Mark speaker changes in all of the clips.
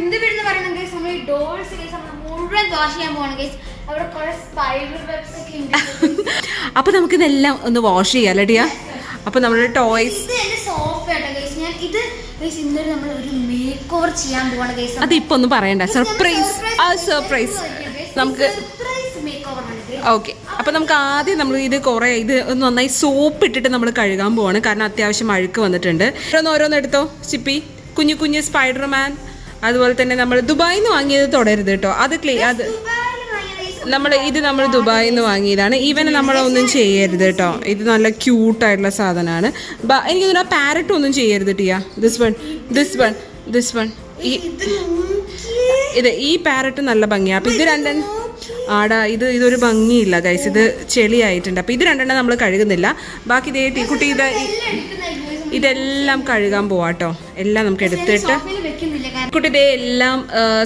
Speaker 1: ഇന്ന് എന്ന് പറയുന്നത് ഗൈസ് നമ്മൾ ഈ ഡോൾസ് ഗൈസ് നമ്മൾ മുഴുവൻ വാഷ് ചെയ്യാൻ പോകണം ഗൈസ് അവിടെ കുറെ സ്പൈഡർ വെബ്സ് ഒക്കെ ഉണ്ട്
Speaker 2: അപ്പൊ നമുക്ക് ഇതെല്ലാം ഒന്ന് വാഷ് ചെയ്യാം അല്ലടിയാ അപ്പൊ നമ്മുടെ ടോയ്സ്
Speaker 1: ഇത് എന്റെ സോഫ ആട്ടോ ഗൈസ് ഞാൻ ഇത് ഗൈസ് ഇന്നൊരു നമ്മൾ ഒരു മേക്ക് ഓവർ ചെയ്യാൻ പോവാണ് ഗൈസ്
Speaker 2: അത് ഇപ്പൊ ഒന്നും പറയണ്ട. സർപ്രൈസ് ആ സർപ്രൈസ് നമുക്ക്. ഓക്കെ അപ്പൊ നമുക്ക് ആദ്യം നമ്മൾ ഇത് കുറെ ഇത് നന്നായി സോപ്പ് ഇട്ടിട്ട് നമ്മൾ കഴുകാൻ പോവാണ്. കാരണം അത്യാവശ്യം അഴുക്ക് വന്നിട്ടുണ്ട്. ഓരോന്ന് ഓരോന്ന് എടുത്തോ ചിപ്പി? കുഞ്ഞു കുഞ്ഞു സ്പൈഡർമാൻ അതുപോലെ തന്നെ നമ്മൾ ദുബായിൽ നിന്ന് വാങ്ങിയത് തുടരുത് കേട്ടോ. അത് ക്ലീ അത് നമ്മൾ ഇത് നമ്മൾ ദുബായിൽ നിന്ന് വാങ്ങിയതാണ്. ഈവൻ നമ്മളൊന്നും ചെയ്യരുത് കേട്ടോ. ഇത് നല്ല ക്യൂട്ടായിട്ടുള്ള സാധനമാണ്. എനിക്ക് തോന്നുന്നു പാരറ്റ് ഒന്നും ചെയ്യരുത് Tiya. This one this one this one ഈ
Speaker 1: ഇത്
Speaker 2: ഈ പാരറ്റ് നല്ല ഭംഗിയാണ് അപ്പം ഇത് രണ്ടെണ്ണം ആടാ ഇത് ഇതൊരു ഭംഗിയില്ല ഗൈസ് ഇത് ചെളിയായിട്ടുണ്ട്. അപ്പം ഇത് രണ്ടെണ്ണം നമ്മൾ കഴുകുന്നില്ല. ബാക്കി ഇതേ ടീക്കുട്ടി ഇത്. ഇതെല്ലാം കഴുകാൻ പോവാട്ടോ എല്ലാം നമുക്ക് എടുത്തിട്ട് കുട്ടിയുടെ എല്ലാം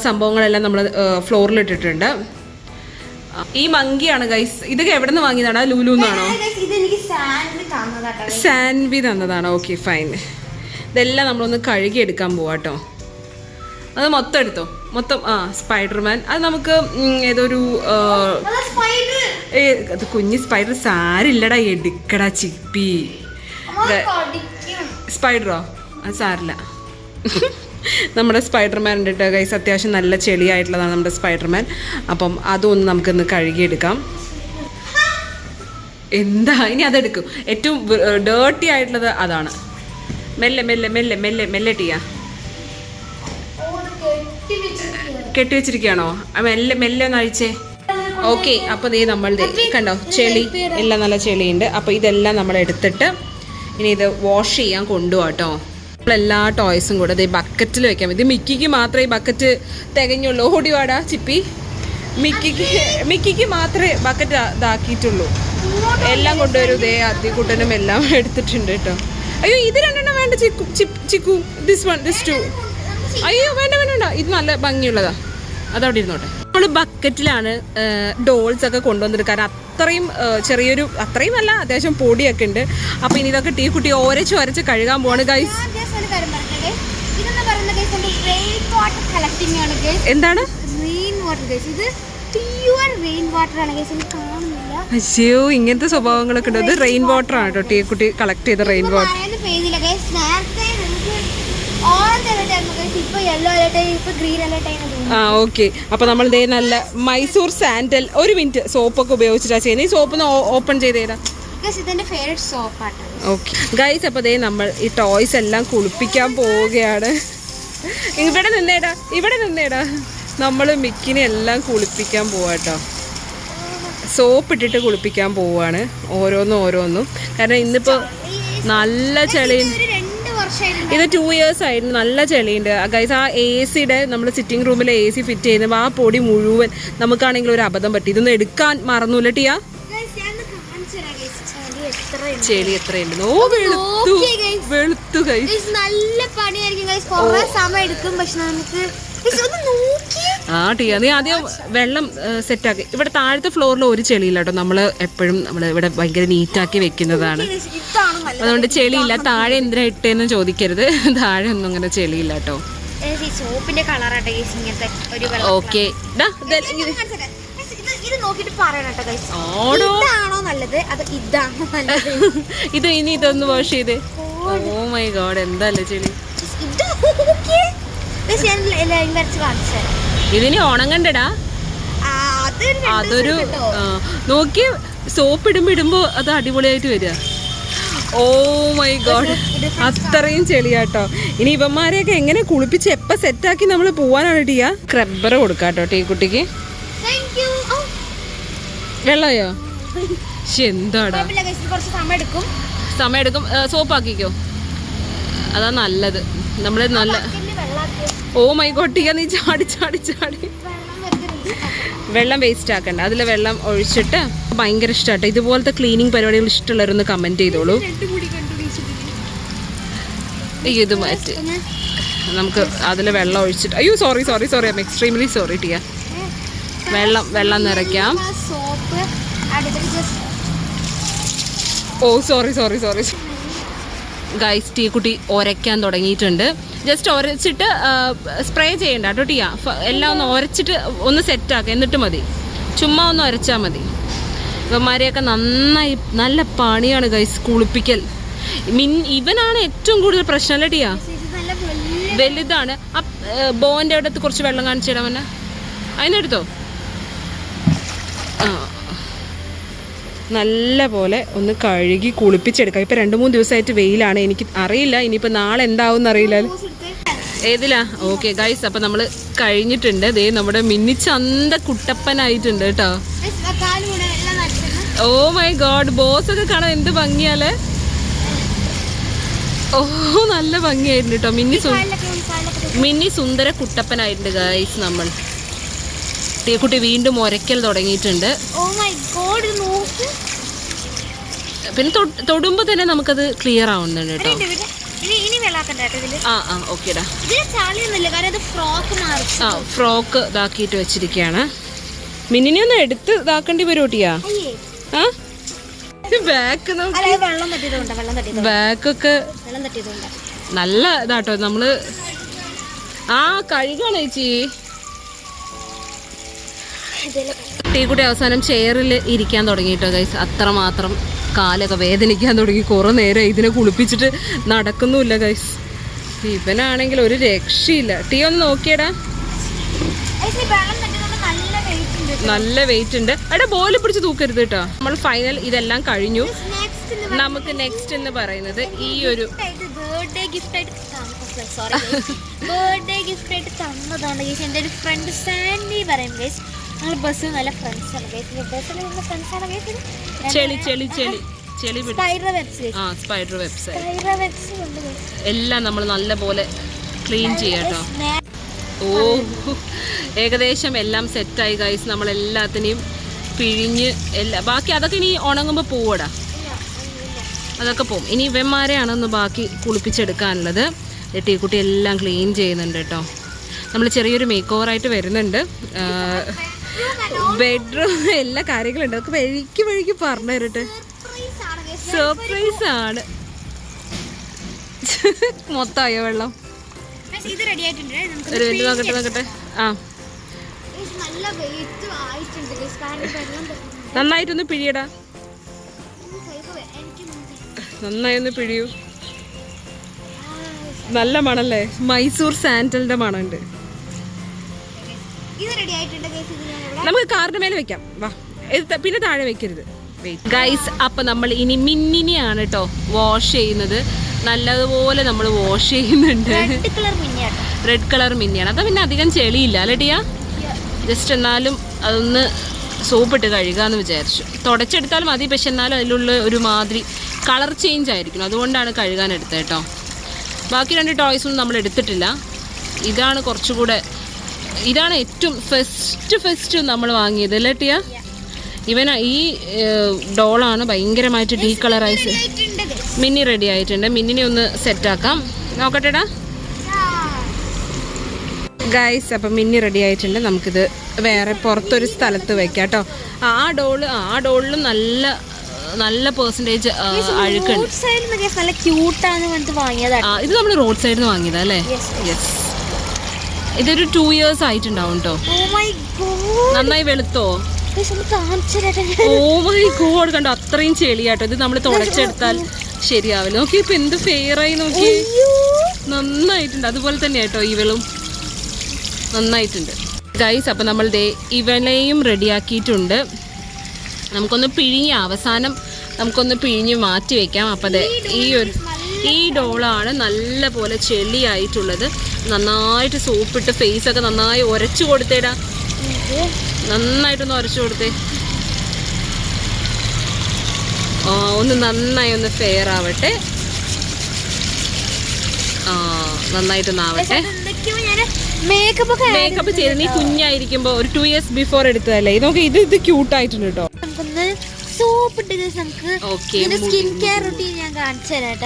Speaker 2: സംഭവങ്ങളെല്ലാം നമ്മൾ ഫ്ലോറിൽ ഇട്ടിട്ടുണ്ട് ഈ മങ്കിയാണ് ഗൈസ് ഇതൊക്കെ എവിടെ നിന്ന് വാങ്ങിയതാണ് ലൂലു എന്നാണോ. സാൻവി തന്നതാണോ? Okay fine. ഇതെല്ലാം നമ്മളൊന്ന് കഴുകി എടുക്കാൻ പോവാട്ടോ അത് മൊത്തം എടുത്തോ? മൊത്തം ആ സ്പൈഡർമാൻ. അത് നമുക്ക് ഏതൊരു. കുഞ്ഞ് സ്പൈഡർ സാരില്ലടാ എടുക്കടാ ചിപ്പി. സ്പൈഡറോ അത് സാറില്ല നമ്മുടെ സ്പൈഡർമാൻ ഉണ്ട് കേട്ടോ ഗൈസ് അത്യാവശ്യം നല്ല ചെളിയായിട്ടുള്ളതാണ് നമ്മുടെ സ്പൈഡർമാൻ അപ്പം അതൊന്ന് നമുക്കൊന്ന് കഴുകിയെടുക്കാം. എന്താ? ഇനി അതെടുക്കും. ഏറ്റവും ഡേർട്ടി ആയിട്ടുള്ളത് അതാണ്. മെല്ലെ മെല്ലെ മെല്ലെ മെല്ലെ മെല്ലെ ടീയാ
Speaker 1: കെട്ടി വെച്ചിരിക്കുകയാണ്.
Speaker 2: മെല്ലെ മെല്ലെ ഒന്ന് അഴിച്ചേ. ഓക്കെ അപ്പോൾ ദേ നമ്മൾ കണ്ടോ? ചെളി എല്ലാം നല്ല ചെളിയുണ്ട്. അപ്പോൾ ഇതെല്ലാം നമ്മൾ എടുത്തിട്ട് ഇനി ഇത് വാഷ് ചെയ്യാൻ കൊണ്ടുപോകാട്ടോ എല്ലാ ടോയ്സും കൂടെ ദേ ബക്കറ്റിൽ വെക്കാം. ഇത് മിക്കിക്ക് മാത്രമേ ഈ ബക്കറ്റ് തികഞ്ഞുള്ളൂ. ഓടിവാടാ ചിപ്പി. മിക്കിക്ക് മിക്കിക്ക് മാത്രമേ ബക്കറ്റ് ഇതാക്കിയിട്ടുള്ളൂ. എല്ലാം കൊണ്ടുവരും. ദേ അത്തിക്കുട്ടനും എല്ലാം എടുത്തിട്ടുണ്ട് കേട്ടോ അയ്യോ ഇത് രണ്ടെണ്ണം വേണ്ട Chikku Chikku. This one this two അയ്യോ വേണ്ട വേണ്ട. ഇത് നല്ല ഭംഗിയുള്ളതാ. അതവിടെ ഇരുന്നോട്ടെ. നമ്മൾ ബക്കറ്റിലാണ് ഡോൾസ് ഒക്കെ കൊണ്ടുവന്നിട്ട് കാരണം അത്രയും ചെറിയൊരു അത്രയും അല്ല അത്യാവശ്യം പൊടിയൊക്കെ ഉണ്ട്. അപ്പൊ ഇനി ഇതൊക്കെ ടീ കുട്ടി ഓരച്ച് വരച്ച് കഴുകാൻ പോവാണ് ഗൈസ്. എന്താണ്. അയ്യോ ഇങ്ങനത്തെ സ്വഭാവങ്ങളൊക്കെ ഉണ്ട്. ഇത് റെയിൻ വാട്ടർ ആണ് കേട്ടോ ടീ കുട്ടി കളക്ട് ചെയ്ത റെയിൻ വാട്ടർ
Speaker 1: മഴയൊന്നും പെയ്തില്ല guys. നേരത്തെ നമുക്ക് orange alert ആയിരുന്നു guys. ഇപ്പൊ yellow alert ആയി, ഇപ്പൊ green alert ആയി എന്ന് തോന്നുന്നു.
Speaker 2: ആ ഓക്കെ അപ്പൊ നമ്മൾ ദേ നല്ല മൈസൂർ സാൻഡൽ ഒരു മിനിറ്റ് സോപ്പൊക്കെ ഉപയോഗിച്ചിട്ടാ ചെയ്യുന്നത് ഈ സോപ്പ് ഓപ്പൺ ചെയ്തേരാ. ഓക്കെ ഗൈസ് അപ്പൊ ദേ നമ്മൾ ഈ ടോയ്സ് എല്ലാം കുളിപ്പിക്കാൻ പോവുകയാണ്. ഇവിടെ നിന്നേടാ ഇവിടെ നിന്നേടാ. നമ്മൾ മിക്കിനെ എല്ലാം കുളിപ്പിക്കാൻ പോവാട്ടോ. സോപ്പ് ഇട്ടിട്ട് കുളിപ്പിക്കാൻ പോവാണ്. ഓരോന്നും ഓരോന്നും. കാരണം ഇന്നിപ്പോ നല്ല ചെളി
Speaker 1: ഒരു രണ്ട് വർഷമായിരുന്നു
Speaker 2: ഇത് ടു ഇയേഴ്സ് ആയിരുന്നു. നല്ല ചെളിയുണ്ട്. ഗൈസ് ആ എ സിയുടെ നമ്മൾ സിറ്റിംഗ് റൂമിലെ എ സി ഫിറ്റ് ചെയ്യുമ്പോൾ ആ പൊടി മുഴുവൻ നമുക്കാണെങ്കിൽ ഒരു അബദ്ധം പറ്റി. ഇതൊന്നും എടുക്കാൻ മറന്നൂല ടിയാ?
Speaker 1: ചെളി എത്രയുണ്ട്.
Speaker 2: ഓ വെളുത്തു. വെളുത്തു ഗൈസ്
Speaker 1: നല്ല പണിയായിരിക്കും ഗൈസ് കുറെ സമയം എടുക്കും പക്ഷെ നമുക്ക്
Speaker 2: ആ ടീ നീ ആദ്യം വെള്ളം സെറ്റാക്കി ഇവിടെ താഴത്തെ ഫ്ലോറിൽ ഒരു ചെളിയില്ല കേട്ടോ നമ്മൾ എപ്പോഴും നമ്മൾ ഇവിടെ ഭയങ്കര നീറ്റാക്കി വെക്കുന്നതാണ് അതുകൊണ്ട് ചെളിയില്ല താഴെ എന്തിനാ ഇട്ടേന്ന് ചോദിക്കരുത് താഴെ ഒന്നും അങ്ങനെ ചെളിയില്ല കേട്ടോ
Speaker 1: സോപ്പിന്റെ കളറാട്ടെ
Speaker 2: ഓക്കെ
Speaker 1: ഇത്
Speaker 2: ഇനി ഇതൊന്ന് വാഷ് ചെയ്ത് ഓ മൈ ഗോഡ് എന്താല്ലേ ചെളി
Speaker 1: ഇത് ഞാൻ ലൈൻ വരച്ച് കാണിച്ചു തരാം
Speaker 2: ഇതിനി ഉണങ്ങണ്ടടാ അതൊരു നോക്കി സോപ്പ് ഇടുമ്പോ ഇടുമ്പോ അത് അടിപൊളിയായിട്ട് വരിക. ഓ മൈ ഗോഡ് അത്രയും ചെളിയാട്ടോ. ഇനി ഇവന്മാരെയൊക്കെ എങ്ങനെ കുളിപ്പിച്ച് എപ്പ സെറ്റാക്കി നമ്മൾ പോവാനാണ് ടീയ ക്രബ്ബർ കൊടുക്കാട്ടോ ടീ കുട്ടിക്ക്. വെള്ളയോ? എന്താടാ?
Speaker 1: സമയം എടുക്കും.
Speaker 2: സോപ്പ് ആക്കിക്കോ അതാ നല്ലത്. നമ്മൾ നല്ല ഓ മൈ ടീയ നീ ചാടി ചാടി ചാടി.
Speaker 1: വെള്ളം
Speaker 2: വേസ്റ്റ് ആക്കണ്ട. അതിൽ വെള്ളം ഒഴിച്ചിട്ട് ഭയങ്കര ഇഷ്ടമാട്ടെ ഇതുപോലത്തെ ക്ലീനിങ് പരിപാടികൾ ഇഷ്ടമുള്ളവരൊന്ന് കമന്റ് ചെയ്തോളൂ. അയ്യോ ഇത് മാറ്റി. നമുക്ക് അതിൽ വെള്ളം ഒഴിച്ചിട്ട് അയ്യോ sorry sorry sorry I'm extremely sorry Tiya വെള്ളം വെള്ളം നിറയ്ക്കാം. ഓ സോറി സോറി സോറി ഗൈസ് ടീ കുട്ടി ഒരയ്ക്കാൻ തുടങ്ങിയിട്ടുണ്ട്. ജസ്റ്റ് ഒരച്ചിട്ട് സ്പ്രേ ചെയ്യണ്ട കേട്ടോ ടീ എല്ലാം ഒന്ന് ഒരച്ചിട്ട് ഒന്ന് സെറ്റാക്കുക എന്നിട്ട് മതി. ചുമ്മാ ഒന്ന് ഒരച്ചാൽ മതി. ഇവന്മാരെയൊക്കെ നന്നായി നല്ല പണിയാണ് ഗൈസ് കുളിപ്പിക്കൽ. മിൻ ഇവനാണ് ഏറ്റവും കൂടുതൽ പ്രശ്നം അല്ലേ ടീയ? വലുതാണ്. ആ ബോന്റെ അടുത്ത് കുറച്ച് വെള്ളം കാണിച്ചിടാൻ അതിനെടുത്തോ? ആ നല്ല പോലെ ഒന്ന് കഴുകി കുളിപ്പിച്ചെടുക്കാം. ഇപ്പം രണ്ട് മൂന്ന് ദിവസമായിട്ട് വെയിലാണ്. എനിക്ക് അറിയില്ല. ഇനിയിപ്പോൾ നാളെ എന്താവും എന്നറിയില്ല
Speaker 1: ജ്യൂസ് എടുത്ത്
Speaker 2: ഏതിലാ? ഓക്കെ ഗൈസ് അപ്പം നമ്മൾ കഴിഞ്ഞിട്ടുണ്ട്. ദേ നമ്മുടെ മിന്നി ചന്ത കുട്ടപ്പനായിട്ടുണ്ട് കേട്ടോ. ഓ മൈ ഗോഡ് ബോസ് ഒക്കെ കാണാൻ എന്ത് ഭംഗിയാലേ ഓ നല്ല ഭംഗിയായിട്ടുണ്ട് കേട്ടോ. മിന്നി മിന്നി സുന്ദര കുട്ടപ്പനായിട്ടുണ്ട് ഗൈസ് നമ്മൾ. ടീക്കുട്ടി വീണ്ടും ഒരയ്ക്കൽ തുടങ്ങിയിട്ടുണ്ട്.
Speaker 1: നോക്ക്.
Speaker 2: പിന്നെ തൊടുമ്പോ തൊടുമ്പോൾ തന്നെ നമുക്കത് ക്ലിയർ ആവുന്നുണ്ട് കേട്ടോ. ആ ആ ഓക്കേടാ
Speaker 1: ഫ്രോക്ക് ഇതാക്കിട്ട്
Speaker 2: ആ ഫ്രോക്ക് ഇതാക്കിയിട്ട് വെച്ചിരിക്കുകയാണ് മിന്നിനെ ഒന്ന് എടുത്ത് ഇതാക്കേണ്ടി വരും
Speaker 1: കൂട്ടിയാ
Speaker 2: ആ? ബാക്ക് ബാക്കൊക്കെ നല്ല ഇതാട്ടോ നമ്മൾ ആ കഴുകാണ് ചേച്ചി? ടീക്കുട്ടി അവസാനം ചെയറിൽ ഇരിക്കാൻ തുടങ്ങിയിട്ടോ ഗൈസ് അത്രമാത്രം കാലൊക്കെ വേദനിക്കാൻ തുടങ്ങി. കുറേ നേരം ഇതിനെ കുളിപ്പിച്ചിട്ട് നടക്കുന്നുമില്ല ഗൈസ് ഇവനാണെങ്കിൽ ഒരു രക്ഷയില്ല. ടീ ഒന്ന് നോക്കിയടാ.
Speaker 1: നല്ല വെയിറ്റ് ഉണ്ട്.
Speaker 2: അവിടെ ബോൽ പിടിച്ച് തൂക്കരുത് കേട്ടോ. നമ്മൾ ഫൈനൽ ഇതെല്ലാം കഴിഞ്ഞു. നമുക്ക് നെക്സ്റ്റ് എന്ന് പറയുന്നത് ഈ ഒരു
Speaker 1: ഗിഫ്റ്റ് ആയിട്ട് ഗിഫ്റ്റ് ആയിട്ട് തന്നതാണ്. എന്റെ ഒരു ഫ്രണ്ട് സാൻഡി പറയും ഗൈസ് ഞങ്ങൾ ബസ് നല്ല ഫ്രണ്ട്സ് ആണ്. ഗൈസ് ബസ്സിൽ നല്ല ഫ്രണ്ട്സ് ആണ്. ഗൈസ്
Speaker 2: ചെളി ചെളി ചെളി ചെളി പിടി
Speaker 1: സ്പൈഡർ
Speaker 2: ആ സ്പൈഡർ വെബ്സൈറ്റ്
Speaker 1: സ്പൈഡർ ഉണ്ട്
Speaker 2: എല്ലാം നമ്മൾ നല്ല പോലെ ക്ലീൻ ചെയ്യാട്ടോ. ഓ ഏകദേശം എല്ലാം സെറ്റായി ഗൈസ് നമ്മൾ എല്ലാത്തിനെയും പിഴിഞ്ഞ് എല്ലാ ബാക്കി അതൊക്കെ ഇനി ഉണങ്ങുമ്പോൾ പോവടാ. അതൊക്കെ പോവും. ഇനി ഇവന്മാരെയാണ് ഒന്ന് ബാക്കി കുളിപ്പിച്ചെടുക്കാനുള്ളത്. ടീക്കുട്ടി എല്ലാം ക്ലീൻ ചെയ്യുന്നുണ്ട് കേട്ടോ. നമ്മൾ ചെറിയൊരു മേക്ക് ഓവറായിട്ട് വരുന്നുണ്ട്. ബെഡ്റൂം എല്ലാ കാര്യങ്ങളും ഉണ്ട് അതൊക്കെ വഴിക്ക് വഴിക്ക് പറഞ്ഞു തരട്ടെ. സർപ്രൈസ് ആണ്. മൊത്തമായോ വെള്ളം?
Speaker 1: നമുക്ക്
Speaker 2: ഒരു മിനിറ്റ് നോക്കട്ടെ നോക്കട്ടെ. ആ. നന്നായിട്ടൊന്ന് പിഴിയടാ.
Speaker 1: ഒന്ന് കൈക്ക് വെ- എനിക്ക് മുന്നിൽ.
Speaker 2: നന്നായി ഒന്ന് പിഴിയൂ നല്ല മണല്ലേ? മൈസൂർ സാൻഡലിന്റെ മണമുണ്ട്.
Speaker 1: ഇത് റെഡി ആയിട്ടുണ്ട് ഗൈസ് ഇത് ഞാൻ ഇവിടെ
Speaker 2: നമുക്ക് കാറിന്റെ മേലെ വെക്കാം. വാ. ഇത് പിന്നെ താഴെ വെക്കരുത്. ഗൈസ് അപ്പൊ നമ്മൾ ഇനി മിന്നിനെയാണ് കേട്ടോ വാഷ് ചെയ്യുന്നത്. നല്ലതുപോലെ നമ്മൾ വാഷ് ചെയ്യുന്നുണ്ട്.
Speaker 1: റെഡ് കളർ മിന്നിയാട്ടോ
Speaker 2: റെഡ് കളർ മിന്നിയാണ്. അത് പിന്നെ അധികം ചെളിയില്ല അല്ലേ ടിയ? ജസ്റ്റ് എന്നാലും അതൊന്ന് സോപ്പിട്ട് കഴുകാന്ന് വിചാരിച്ചു. തുടച്ചെടുത്താൽ മതി പക്ഷെ എന്നാലും അതിലുള്ള ഒരു മാതിരി കളർ ചേഞ്ച് ആയിരിക്കും അതുകൊണ്ടാണ് കഴുകാൻ എടുത്തത് കേട്ടോ ബാക്കി രണ്ട് ടോയ്സൊന്നും നമ്മൾ എടുത്തിട്ടില്ല. ഇതാണ് കുറച്ചുകൂടെ ഇതാണ് ഏറ്റവും ഫസ്റ്റ് ഫസ്റ്റ് നമ്മൾ വാങ്ങിയത് അല്ലേ ടിയ? ഇവന ഈ ഡോളാണ് ഭയങ്കരമായിട്ട് ഡീ കളറൈസ് മിന്നി റെഡി ആയിട്ടുണ്ട്. മിന്നിനെ ഒന്ന് സെറ്റാക്കാം നോക്കട്ടെടാ ഗൈസ് അപ്പം മിന്നി റെഡി ആയിട്ടുണ്ട്. നമുക്കിത് വേറെ പുറത്തൊരു സ്ഥലത്ത് വെക്കാം കേട്ടോ. ആ ഡോൾ ആ ഡോളിലും നല്ല നല്ല പേഴ്സന്റേജ് അഴുക്കുണ്ട്. ഇത് നമ്മൾ റോഡ് സൈഡിൽ നിന്ന് വാങ്ങിയതാ. അല്ലേ? യെസ് ഇതൊരു ടു ഇയേഴ്സ് ആയിട്ടുണ്ടാവും കേട്ടോ
Speaker 1: ഗോഡ്
Speaker 2: നന്നായി വെളുത്തോ? ഓ മൈ ഗോഡ് കണ്ടോ? അത്രയും ചെളിയാട്ടോ. ഇത് നമ്മൾ തുടച്ചെടുത്താൽ ശരിയാവില്ല. നോക്കി ഇപ്പൊ എന്ത് ഫെയറായി നോക്കി നന്നായിട്ടുണ്ട്. അതുപോലെ തന്നെ കേട്ടോ ഇവളും. നന്നായിട്ടുണ്ട്. ഗൈസ് അപ്പം നമ്മൾ ദേ ഇവളെയും റെഡിയാക്കിയിട്ടുണ്ട്. നമുക്കൊന്ന് പിഴിഞ്ഞ് അവസാനം നമുക്കൊന്ന് പിഴിഞ്ഞ് മാറ്റി വെക്കാം. അപ്പം ഈ ഒരു ഈ ഡോളാണ് നല്ല പോലെ ചെളിയായിട്ടുള്ളത്. നന്നായിട്ട് സൂപ്പിട്ട് ഫേസ് ഒക്കെ നന്നായി ഉരച്ചു കൊടുത്തേടാ. നന്നായിട്ടൊന്ന് ഉരച്ചു കൊടുത്തേ. ആ ഒന്ന് നന്നായി ഒന്ന് ഫെയർ ആവട്ടെ. ആ നന്നായിട്ടൊന്ന് ആവട്ടെ
Speaker 1: മേക്കപ്പ്
Speaker 2: ചെയ്ത്. നീ കുഞ്ഞായിരിക്കുമ്പോ ഒരു ടു ഇയേഴ്സ് ബിഫോർ എടുത്തതല്ലേ? നോക്കി ഇത് ഇത് ക്യൂട്ടായിട്ടുണ്ട് കേട്ടോ
Speaker 1: സോപ്പ് ഇട്ട് നമുക്ക് സ്കിൻ കെയർ റൂട്ടീൻ ഞാൻ കാണിച്ചു തരാം.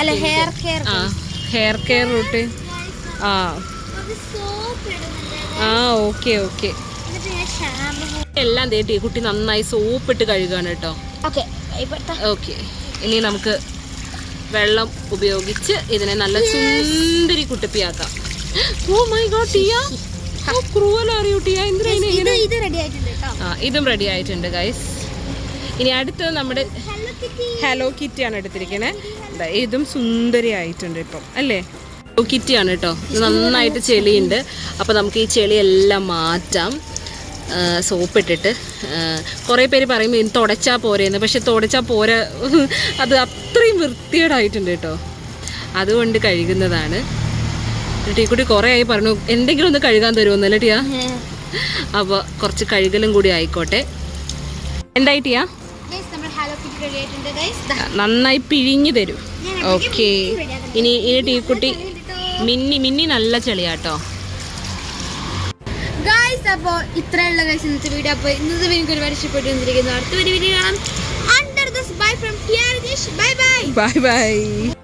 Speaker 1: അല്ല hair care
Speaker 2: hair care routine ആ. ആ ഓക്കെ ഓക്കെ എല്ലാം തേട്ടി കുട്ടി നന്നായി സോപ്പ് ഇട്ട് കഴുകാണ് കേട്ടോ.
Speaker 1: ഓക്കെ
Speaker 2: ഇനി നമുക്ക് വെള്ളം ഉപയോഗിച്ച് ഇതിനെ നല്ല സുന്ദരി കുട്ടിപ്പിയാക്കാം. Oh my God Tiya. Cruel അറിയൂ ടിയ എന്തിനാ
Speaker 1: ഇതും റെഡി ആയിട്ടുണ്ട്
Speaker 2: ഗൈസ് ഇനി അടുത്തത് നമ്മുടെ
Speaker 1: ഹലോ
Speaker 2: കിറ്റിയാണ് എടുത്തിരിക്കണേ. ഇതും സുന്ദരിയായിട്ടുണ്ട് ഇപ്പം അല്ലേ? ഹലോ കിറ്റിയാണ് കേട്ടോ. ഇത് നന്നായിട്ട് ചെളിയുണ്ട്. അപ്പോൾ നമുക്ക് ഈ ചെളിയെല്ലാം മാറ്റാം. സോപ്പ് ഇട്ടിട്ട് കുറേ പേര് പറയുമ്പോൾ ഇനി തുടച്ചാൽ പോരെയെന്ന് പക്ഷെ തുടച്ചാൽ പോര. അത് അത്രയും വൃത്തികേടായിട്ടുണ്ട് കേട്ടോ. അതുകൊണ്ട് കഴുകുന്നതാണ്. ടീക്കുട്ടി കുറേ ആയി പറഞ്ഞു എന്തെങ്കിലും ഒന്ന് കഴുകാൻ തരുമെന്നല്ലേ ടിയാ അപ്പോൾ കുറച്ച് കഴുകലും കൂടി ആയിക്കോട്ടെ. എന്തായി ടിയാ? നന്നായി പിഴിഞ്ഞു തരും. ഓക്കെ ഇനി ഇനി ടീക്കുട്ടി മിന്നി മിന്നി നല്ല ചെളിയാട്ടോ
Speaker 1: ഗായ്സ് അപ്പോൾ ഇത്രയുള്ള ഗൈസ് ഇന്നത്തെ വീഡിയോ അപ്പോൾ ഇന്നത്തെ എനിക്ക് ഒരുപാട് ഇഷ്ടപ്പെട്ടു വന്നിരിക്കുന്നു അടുത്ത ഒരു വീഡിയോ കാണാം. Bye from bye bye
Speaker 2: bye bye